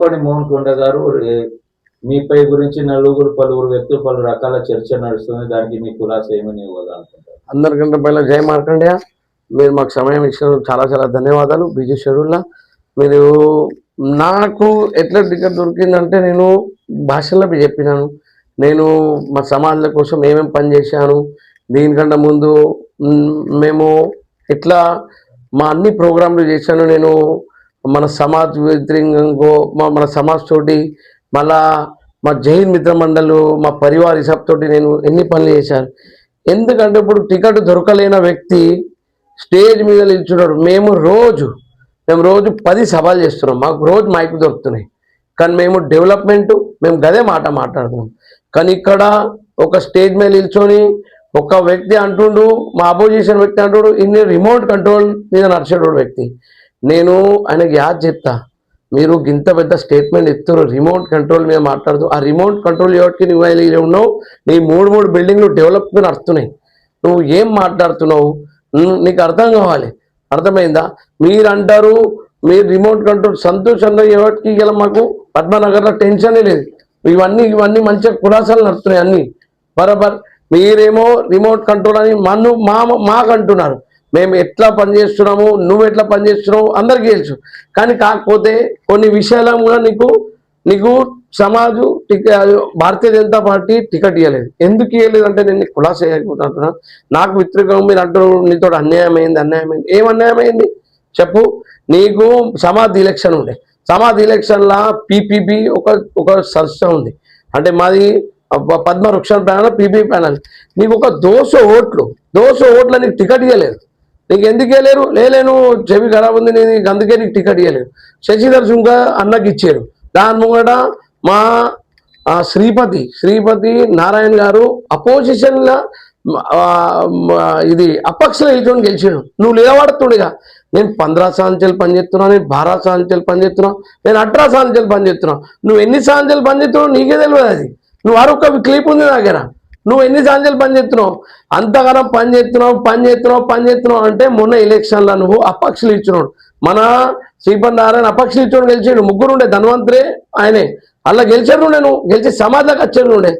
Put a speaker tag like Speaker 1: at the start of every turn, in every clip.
Speaker 1: కోడి మోహన్ కొండ గారు మీపై గురించి నలుగురు పలువురు వ్యక్తులు పలు రకాల చర్చ నడుస్తుంది. దానికి మీ కులాస ఏమని ఇవ్వాలనుకుంటారు
Speaker 2: అందరికంటే పైన జయ మార్కండేయ. మీరు మాకు సమయం ఇచ్చినందుకు చాలా చాలా ధన్యవాదాలు. బిజీ షెడ్యూల్లో. మీరు నాకు ఎట్లా టికెట్ దొరికిందంటే నేను భాషల్లో చెప్పినాను. నేను మా సమాజం కోసం ఏమేమి పని చేశాను దీనికంటే ముందు మేము ఎట్లా మా అన్ని ప్రోగ్రాంలు చేశాను. నేను మన సమాజ్ వ్యతిరేకంగా మా మన సమాజ్ తోటి మళ్ళా మా జైన్ మిత్ర మండలు మా పరివార్ హిసాబ్ తోటి నేను ఎన్ని పనులు చేశాను. ఎందుకంటే ఇప్పుడు టికెట్ దొరకలేని వ్యక్తి స్టేజ్ మీద నిల్చున్నాడు. మేము రోజు మేము రోజు పది సభలు చేస్తున్నాం. మాకు రోజు మైక్ దొరుకుతున్నాయి. కానీ మేము డెవలప్మెంట్ మేము గదే మాట మాట్లాడుతున్నాం. కానీ ఇక్కడ ఒక స్టేజ్ మీద నిల్చొని ఒక వ్యక్తి అంటుండు మా అపోజిషన్ వ్యక్తి అంటుండు ఇన్ని రిమోట్ కంట్రోల్ మీద నడిచేటోడు వ్యక్తి. నేను ఆయనకి యాద్ చెప్తా. మీరు ఇంత పెద్ద స్టేట్మెంట్ ఇస్తారు రిమోట్ కంట్రోల్ మీద మాట్లాడుతూ ఆ రిమోట్ కంట్రోల్ ఎవరికి నువ్వు ఇలా ఉన్నావు? నీ మూడు మూడు బిల్డింగ్లు డెవలప్గా నడుస్తున్నాయి. నువ్వు ఏం మాట్లాడుతున్నావు? నీకు అర్థం కావాలి. అర్థమైందా? మీరు అంటారు మీరు రిమోట్ కంట్రోల్ సంతోషంగా ఎవరికి ఇలా మాకు? పద్మనగర్లో టెన్షనే లేదు. ఇవన్నీ ఇవన్నీ మంచిగా కులాసాలు నడుస్తున్నాయి అన్నీ. బరాబర్ మీరేమో రిమోట్ కంట్రోల్ అని మన్ను మా మాకు అంటున్నారు మేము ఎట్లా పనిచేస్తున్నాము నువ్వు ఎట్లా పనిచేస్తున్నావు అందరికీ తెలుసు. కానీ కాకపోతే కొన్ని విషయాల కూడా నీకు నీకు సమాజు భారతీయ జనతా పార్టీ టికెట్ ఇవ్వలేదు ఎందుకు ఇవ్వలేదు అంటే నేను నీకు ఖులాసా చేయకపోతున్నా. నాకు వ్యతిరేకంగా మీరు అంటారు నీతో అన్యాయం అయింది ఏం అన్యాయమైంది చెప్పు. నీకు సమాధి ఎలక్షన్ ఉండే. సమాధి ఎలక్షన్లా పీపీపీ ఒక ఒక సంస్థ ఉంది. అంటే మాది పద్మ వృక్ష ప్యానల్ పీపీ ప్యానల్. నీకు ఒక దోశ ఓట్లు దోశ ఓట్ల నీకు టికెట్ ఇవ్వలేదు నీకు ఎందుకు ఇవ్వలేరు లేలేను చెవి ఖరాబ్ ఉంది నీకు అందుకే నీకు టికెట్ ఇవ్వలేదు శశిధర్ సుంక అన్నకి ఇచ్చారు. దాని ముంగట మా శ్రీపతి శ్రీపతి నారాయణ గారు అపోజిషన్లో ఇది అపక్షలో నిల్చొని గెలిచాడు. నువ్వు నిలబడుతుండగా. నేను పంద్రా సాంచెలు పనిచేస్తున్నా నేను బారా సాంచెలు పనిచేస్తున్నా నేను అట్రా సాంచెలు పనిచేస్తున్నా నువ్వు ఎన్ని సాంచెలు పనిచేస్తున్నావు నీకే తెలియదు అది. నువ్వు అరొక క్లిప్ ఉంది నా దగ్గర. నువ్వు ఎన్ని సంవత్సరాలు పని చేస్తున్నావు? అంతగానం పని చేస్తున్నావు పని చేస్తున్నావు పని చేస్తున్నావు అంటే మొన్న ఎలక్షన్లో నువ్వు అపక్షలు ఇచ్చినాడు. మన శ్రీపతి నారాయణ అపక్షలు ఇచ్చాడు గెలిచాడు. ముగ్గురు ఉండే ధన్వంతరే ఆయనే. అలా గెలిచాడు నేను గెలిచి సమాజంలోకి వచ్చాడు ఉండే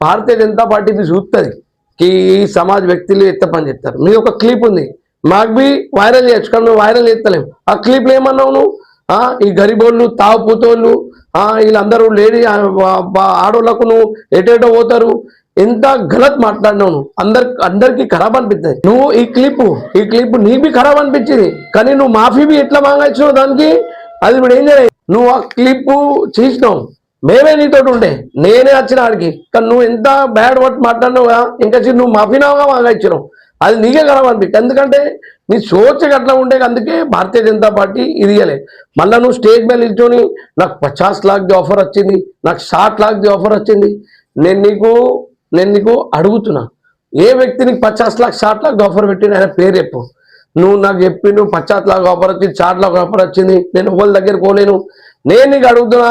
Speaker 2: భారతీయ జనతా పార్టీ చూస్తుంది ఈ సమాజ్ వ్యక్తులు ఎత్త పని చేస్తారు. మీ ఒక క్లిప్ ఉంది. మాకు బి వైరల్ చేయొచ్చు కానీ నువ్వు వైరల్ చేస్తలేం. ఆ క్లిప్లు ఏమన్నావు నువ్వు? ఈ గరిబోళ్ళు తావుపుతోళ్ళు వీళ్ళందరూ లేడీ ఆడవాళ్ళకు ఆడోళ్ళకు నువ్వు ఎటేటో పోతారు? ఎంత గలత్ మాట్లాడినావు నువ్వు? అందరి అందరికి ఖరాబ్ అనిపిస్తుంది నువ్వు ఈ క్లిప్ ఈ క్లిప్ నీకు బి ఖరాబ్ అనిపించింది. కానీ నువ్వు మాఫీ బి ఎట్లా మాంగాల్సినావు దానికి? అది ఇప్పుడు ఏం చేయాలి నువ్వు ఆ క్లిప్ చేసినావు. మేమే నీతో ఉండే. నేనే వచ్చిన ఆడికి. కానీ నువ్వు ఎంత బ్యాడ్ వర్డ్ మాట్లాడినావు ఇంకా చి- నువ్వు మాఫీనావుగా మాగా ఇచ్చినావు అది నీకే ఖరాబ్ అనిపించింది ఎందుకంటే నీ సోచ అట్లా ఉండే అందుకే భారతీయ జనతా పార్టీ ఇది ఇయ్యలే. మళ్ళీ నువ్వు స్టేజ్ మీద నిల్చొని నాకు పచాస్ లాక్ది ఆఫర్ వచ్చింది నాకు షార్ట్ లాక్ది ఆఫర్ వచ్చింది. నేను నీకు నేను నీకు అడుగుతున్నా. ఏ వ్యక్తి నీకు పచాస్ లాక్ షార్ట్ లాక్ ఆఫర్ పెట్టిన ఆయన పేరు చెప్పు. నువ్వు నాకు చెప్పి నువ్వు పచాస్ లాక్ ఆఫర్ వచ్చింది షార్ట్ లాక్ ఆఫర్ వచ్చింది. నేను ఒకళ్ళ దగ్గర పోలేను. నేను నీకు అడుగుతున్నా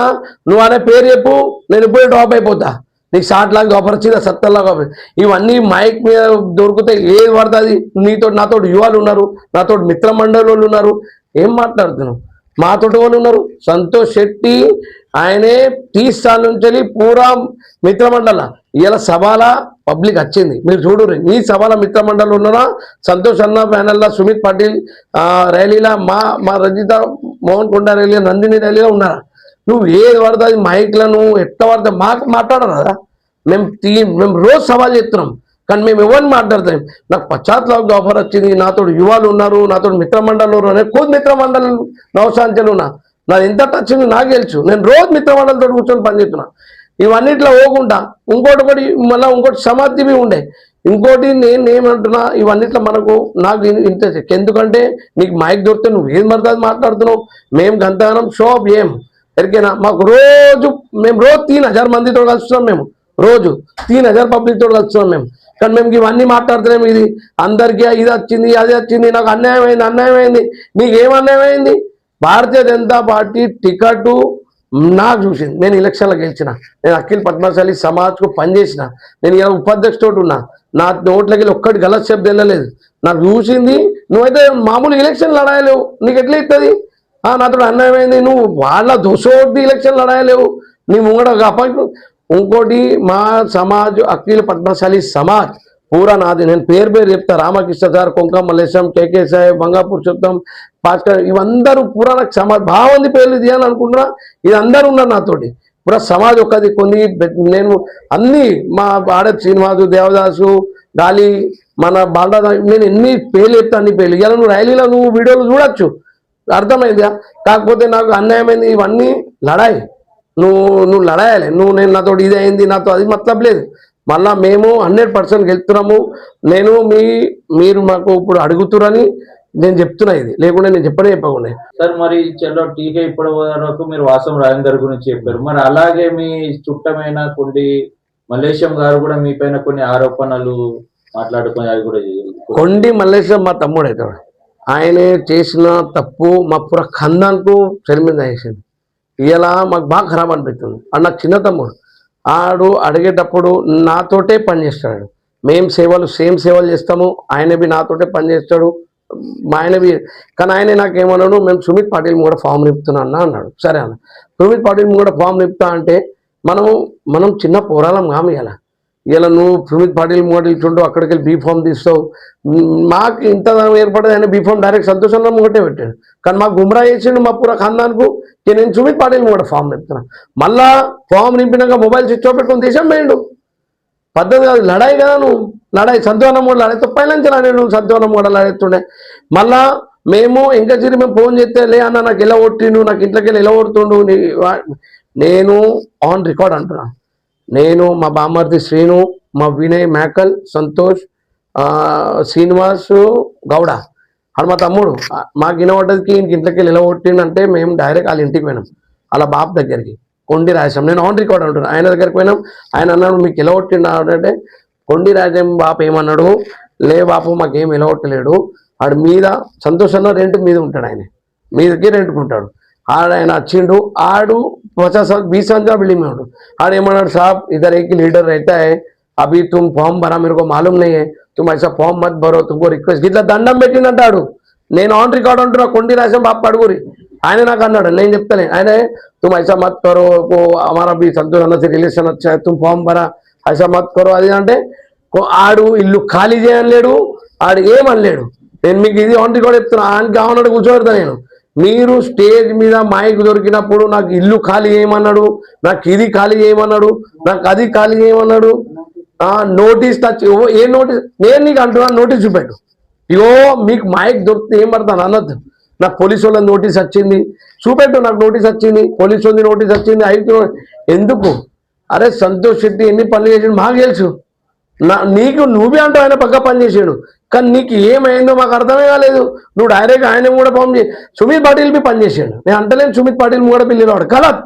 Speaker 2: నువ్వు అనే పేరు చెప్పు నేను ఇప్పుడే డ్రాప్ అయిపోతా. నీకు షార్ట్ లాక్ ఆఫర్ వచ్చింది సత్తర్ లాక్ ఆఫర్? ఇవన్నీ మైక్ మీద దొరికితే ఏది పడుతుంది? నీతో నాతో యువాలు ఉన్నారు నాతో మిత్ర మండలి వాళ్ళు ఉన్నారు. ఏం మాట్లాడుతున్నావు? మాతోటి వాళ్ళు ఉన్నారు. సంతోష్ శెట్టి ఆయనే తీస్ సార్ నుంచి పూరా మిత్రమండల. ఇలా సభల పబ్లిక్ వచ్చింది. మీరు చూడరు నీ సభల మిత్రమండలి ఉన్నారా సంతోష్ అన్న ప్యానల్లా సుమిత్ పాటిల్ ర్యాలీలా మా మా రజిత మోహన్ కొండ ర్యాలీ నందిని ర్యాలీలో ఉన్నారా? నువ్వు ఏది పడుతుంది మైక్లను ఎట్లా పడుతుంది మాకు మాట్లాడరు కదా మేము తీ మేము రోజు సవాల్ చేస్తున్నాం. కానీ మేము ఎవరిని మాట్లాడతాం? నాకు పశ్చాత్తాప ఆఫర్ వచ్చింది నాతో యువాలు ఉన్నారు నాతో మిత్రమండలి ఉన్నారు కోది మిత్రమండలి నవశాంచలు ఉన్నా. నాది ఎంత టచ్ ఉంది నాకు తెలుసు. నేను రోజు మిత్రమండలితో కూర్చొని పనిచేస్తున్నా ఇవన్నిట్లో పోకుండా ఇంకోటి ఒకటి మళ్ళీ ఇంకోటి సమాధివి ఉండే. ఇంకోటి నేను ఏమంటున్నా ఇవన్నిట్లో మనకు నాకు ఇంట్రెస్ట్ ఎందుకంటే నీకు మైక్ దొరికితే నువ్వు ఏం పడుతుంది మాట్లాడుతున్నావు? మేము గంతగానం షాప్ ఏం. ఎరికేనా మాకు రోజు మేము రోజు తీన్ హజార్ మందితో కలుస్తున్నాం మేము. రోజు తీన్ హజార్ పబ్లిక్ తోటి కలుస్తున్నాం మేము. కానీ మేము ఇవన్నీ మాట్లాడుతున్నాం ఇది అందరికీ ఇది వచ్చింది అది వచ్చింది నాకు అన్యాయం అయింది అన్యాయం అయింది. నీకు అన్యాయం అయింది? భారతీయ జనతా పార్టీ టికెట్ నాకు చూసింది. నేను ఎలక్షన్లో గెలిచిన. నేను అఖిల్ పద్మశాలి సమాజ్కు పనిచేసిన. నేను ఇలా ఉపాధ్యక్షుడు ఉన్నా. నా నోట్లకి ఒక్కటి గలత్ శబ్దం వెళ్ళలేదు నాకు చూసింది నువ్వైతే మామూలు ఎలక్షన్ లడాయలేవు నీకు ఎట్లా ఇస్తుంది ఆ, నాతో అన్యాయమైంది నువ్వు వాళ్ళ దోషోటి ఎలక్షన్ లడాయలేవు నీ ముంగడ ఇంకోటి మా సమాజ్ అఖిల పద్మశాలి సమాజ్ పూరా నాది. నేను పేరు పేరు చెప్తా. రామకృష్ణ సార్ కొంక మల్లేశం కేకే సాహెబ్ బంగా పురుషోత్తం భాస్కర్ ఇవందరూ పూరా నాకు సమాజ్ బాగుంది మంది పేర్లు తీయాలని అనుకుంటున్నా. ఇది అందరూ ఉన్నారు నాతోటి. పూరా సమాజ్ ఒకది కొన్ని నేను అన్ని మా ఆడ శ్రీనివాసు దేవదాసు గాలి మన బాలదా నేను ఎన్ని పేర్లు చెప్తా అన్ని పేర్లు. ఇలా నువ్వు ర్యాలీలో నువ్వు వీడియోలు చూడొచ్చు. అర్థమైందా? కాకపోతే నాకు అన్యాయమైంది ఇవన్నీ. లడాయి. నువ్వు నువ్వు లడాయాలి నువ్వు నేను నాతో ఇది అయింది నాతో అది మతలబ్ లేదు. మళ్ళా మేము హండ్రెడ్ పర్సెంట్ గెలుస్తున్నాము నేను మీ మీరు మాకు ఇప్పుడు అడుగుతురని నేను చెప్తున్నా ఇది. లేకుండా నేను చెప్పనే చెప్పకుండా.
Speaker 1: సార్ మరి చలో టీకే ఇప్పటి వరకు మీరు వాసం రాజేందర్ గురించి చెప్పారు. మరి అలాగే మీ చుట్టమైన కొన్ని మలేషియం గారు కూడా మీ పైన కొన్ని ఆరోపణలు మాట్లాడుకొని అవి కూడా.
Speaker 2: కొండి మల్లేశ్వరం మా తమ్ముడు అవుతాడు ఆయన చేసిన తప్పు మా పుర ఖందాన్కు చలిమింద వేసింది ఇలా మాకు బాగా ఖరాబ్ అనిపిస్తుంది. అన్న నాకు చిన్న తమ్ముడు ఆడు అడిగేటప్పుడు నాతోటే పని చేస్తాడు. సేవలు సేమ్ సేవలు చేస్తాము. ఆయన బి నాతోటే పని చేస్తాడు. మా ఆయన బి కానీ ఆయన నాకేమన్నాడు మేము సుమిత్ పాటిల్ కూడా ఫామ్ నింపుతున్నా అన్న అన్నాడు. సరే అన్న. సుమిత్ పాటిల్ కూడా ఫామ్ నింపుతా అంటే మనము మనం చిన్న పోరాలం కాము ఇలా నువ్వు సుమిత్ పాటిల్ మోడల్ ఇచ్చుండు అక్కడికి వెళ్ళి బీఫామ్ తీస్తావు. మాకు ఇంత ఏర్పడదు ఆయన బీఫామ్ డైరెక్ట్ సంతోషంలో ఒకటే పెట్టాడు. కానీ మాకు గుమ్రా చేసిండు మా పూర ఖాందాన్కు నేను సుమిత్ పాటిల్ కూడా ఫామ్ నింపుతున్నా మళ్ళా ఫామ్ నింపినాక మొబైల్ స్విచ్ ఆఫ్ పెట్టుకొని దేశం పోయిండు. పద్ధతి కాదు లడాయి కదా నువ్వు. లడాయి సంతోషం కూడా లడాయి పైనుంచి లడాయి నువ్వు సంతోనం కూడా లాడేస్తుండే మళ్ళా మేము ఇంకా చిరి మేము ఫోన్ చేస్తే లే అన్న నాకు ఎలా కొట్టిండు నాకు ఇంట్లోకి వెళ్ళి ఎలా కొడుతుండు? నీ- నేను ఆన్ రికార్డ్ అంటున్నాను నేను మా బామ్మర్ది శ్రీను మా వినయ్ మేకల్ సంతోష్ శ్రీనివాస్ గౌడ అని మా తమ్ముడు మాకు వినబడ్డదికి ఇంక ఇంట్లోకి నిలబొట్టిండంటే మేము డైరెక్ట్ వాళ్ళ ఇంటికి పోయినాం వాళ్ళ బాబు దగ్గరికి కొండి రాజం నేను ఆన్ రికార్డ్ అంటున్నాను ఆయన దగ్గరికి పోయినాం ఆయన అన్నాడు మీకు ఎలా అంటే కొండి రాజం బాపు ఏమన్నాడు? లే బాపు మాకేం నిలబొట్టలేడు వాడు మీద సంతోషంలో రెంట్ మీద ఉంటాడు ఆయన మీదకి రెంట్కుంటాడు ఆడ ఆయన వచ్చిండు ఆడు पचास साल बीस साल का बिल्डिंग में हूँ और एमनर साहब इधर एक लीडर रहता है अभी तुम फॉर्म भरा मेरे को मालूम नहीं है तुम ऐसा फॉर्म मत भरो तुमको రిక్వెస్ట్ ఇట్లా దండం పెట్టినట్టాడు నేను ఆన్ రికార్డ్ అంటున్నా కొండి రాసాం బాప్ అడుగురి ఆయన నాకు అన్నాడు నేను చెప్తానే ఆయన तुम ऐसा मत करो वो हमारा भी संतोष अन्न से रिलेशन अच्छा है तुम फॉर्म भरा ऐसा मत करो అది అంటే కో- ఆడు ఇల్లు ఖాళీ చేయలేడు ఆడు ఏమనలేడు నేను మీకు ఇది ఆన్ రికార్డ్ చెప్తున్నా ఆయనకి కావాలంటే కూర్చోబెడతా నేను మీరు స్టేజ్ మీద మైక్ దొరికినప్పుడు నాకు ఇల్లు ఖాళీ చేయమన్నాడు నాకు ఇది ఖాళీ చేయమన్నాడు నాకు అది ఖాళీ చేయమన్నాడు. నోటీస్ టచ్ ఓ- ఏ నోటీస్? నేను నీకు అంటున్నా నోటీస్ చూపెట్టు. ఇగో మీకు మైక్ దొరికితే ఏం పడతాను అనొద్దు. నాకు పోలీసు వాళ్ళ నోటీస్ వచ్చింది. చూపెట్టు నాకు నోటీస్ వచ్చింది. పోలీసు వాళ్ళది నోటీస్ వచ్చింది. అయితే ఎందుకు? అరే సంతోష్ శెట్టి ఎన్ని పనులు చేసాడు? మాకు తెలుసు. నా నీకు నువ్వే అంటావు ఆయన పక్క పని చేసాడు. కానీ నీకు ఏమైందో మాకు అర్థమే కాలేదు. నువ్వు డైరెక్ట్ ఆయన కూడా ఫోన్ సుమిత్ పాటిల్ బి పనిచేసాడు నేను అంటలేను సుమిత్ పాటిల్ కూడా పిల్లవాడు కలర్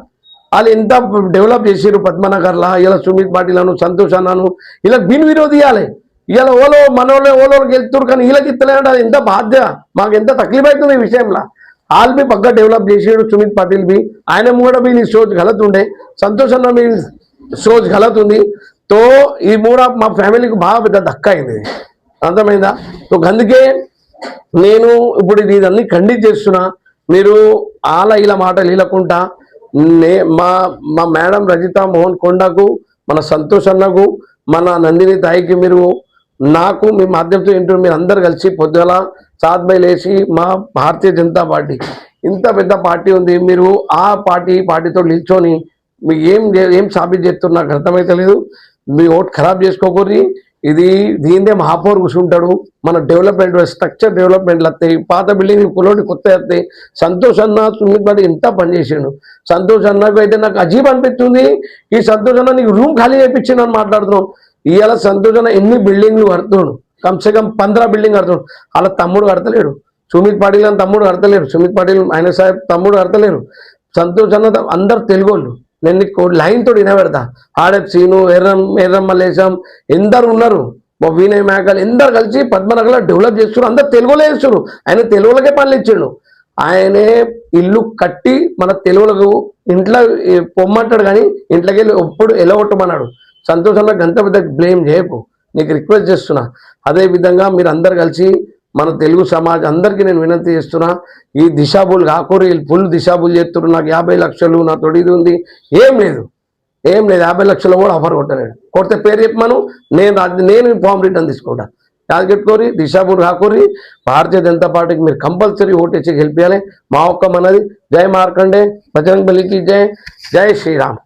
Speaker 2: వాళ్ళు ఎంత డెవలప్ చేసారు పద్మనగర్లా ఇలా సుమిత్ పాటిల్ అను సంతోష్ అన్నాను ఇలా బిన్ విరోధి ఇవ్వాలి ఇలా ఓలో మనోళ్ళే ఓలోకి వెళ్తున్నారు కానీ వీళ్ళకి ఇస్తలేదంటే అది ఎంత బాధ్య మాకు ఎంత తక్లీఫ్ అవుతుంది ఈ విషయంలో? వాళ్ళు బి పక్క డెవలప్ చేసాడు సుమిత్ పాటిల్ బి. ఆయన కూడా బి నీ సోచ్ గలత్ ఉండే. సంతోష్ అన్న మీ సోచ్ గలత్ ఉంది. తో ఈ మూడ మా ఫ్యామిలీకి బాగా పెద్ద దక్క అయింది. అర్థమైందా? సో అందుకే నేను ఇప్పుడు ఇదన్నీ ఖండిత్ చేస్తున్నా. మీరు ఆల ఇలా మాటలు ఇలకుంటా నే మా మా మేడం రజిత మోహన్ కొండకు మన సంతోష్ అన్నకు మన నందిని తాయికి మీరు నాకు మీ మాధ్యమంతో ఏంటో మీరు అందరు కలిసి పొద్దుగల సాత్ లేచి మా భారతీయ జనతా పార్టీ. ఇంత పెద్ద పార్టీ ఉంది మీరు ఆ పార్టీ పార్టీతో నిల్చొని మీకు ఏం ఏం సాబిత్ చేస్తున్నారు నాకు అర్థమైతే లేదు మీ ఓట్ ఖరాబ్ చేసుకోకూరి ఇది దీనిదే మహాపౌర్ కూర్చుంటాడు. మన డెవలప్మెంట్ స్ట్రక్చర్ డెవలప్మెంట్లు వస్తాయి పాత బిల్డింగ్ కులోటి కొత్త వస్తాయి సంతోష్ అన్న సుమిత్ పాటి ఎంత పని చేసిండు. సంతోష్ అన్నకు అయితే నాకు అజీబ్ అనిపిస్తుంది. ఈ సంతోష్ అన్న నీకు రూమ్ ఖాళీ చేయించిండు అని మాట్లాడుతున్నాం. ఇవాళ సంతోష్ అన్న ఎన్ని బిల్డింగ్లు కడుతున్నాడు? కమ్సే కమ్ పంద్రా బిల్డింగ్ కడుతున్నాడు. వాళ్ళ తమ్ముడు కడతలేడు. సుమిత్ పాటిల్ అని తమ్ముడు కడతలేరు సుమిత్ పాటిల్ ఆయన సాహెబ్ తమ్ముడు కడతలేరు. సంతోష్ అన్న అందరు తెలుగు నేను కోడి లైన్తో వినబెడతా. ఆడెప్ సీను ఎర్రం ఎర్రమ్మ లేశం ఎందరు ఉన్నారు. మా వినయ్ మేకలు ఎందరు కలిసి పద్మనగర్లో డెవలప్ చేస్తున్నారు. అందరు తెలుగులో చేస్తున్నారు. ఆయన తెలుగులకే పనులు ఇచ్చిండు. ఆయనే ఇల్లు కట్టి మన తెలుగులకు ఇంట్లో పొమ్మంటాడు కానీ ఇంట్లోకి వెళ్ళి ఎప్పుడు ఎలగొట్టమన్నాడు. సంతోషంగా గంత పెద్ద బ్లేమ్ చేయకు. నీకు రిక్వెస్ట్ చేస్తున్నా. అదే విధంగా మీరు అందరు కలిసి మన తెలుగు సమాజం అందరికీ నేను వినతి చేస్తున్నా ఈ దిశాబుల్ కాకూరి ఫుల్ దిశాబులు చేస్తున్నారు నాకు యాభై లక్షలు నా తొడిది ఉంది ఏం లేదు. ఏం లేదు యాభై లక్షలు కూడా ఆఫర్ కొట్టలేడు కొడితే పేరు చెప్పమను నేను నేను ఫామ్ రిటర్న్ తీసుకుంటా. యాదగిరి దిశాబుల్ కాకూరి భారతీయ జనతా పార్టీకి మీరు కంపల్సరీ ఓటేసి గెలిపించాలి మా ఒక్క మనది. జై మార్కండే బజరంగ్ బలికి జై జై శ్రీరామ్.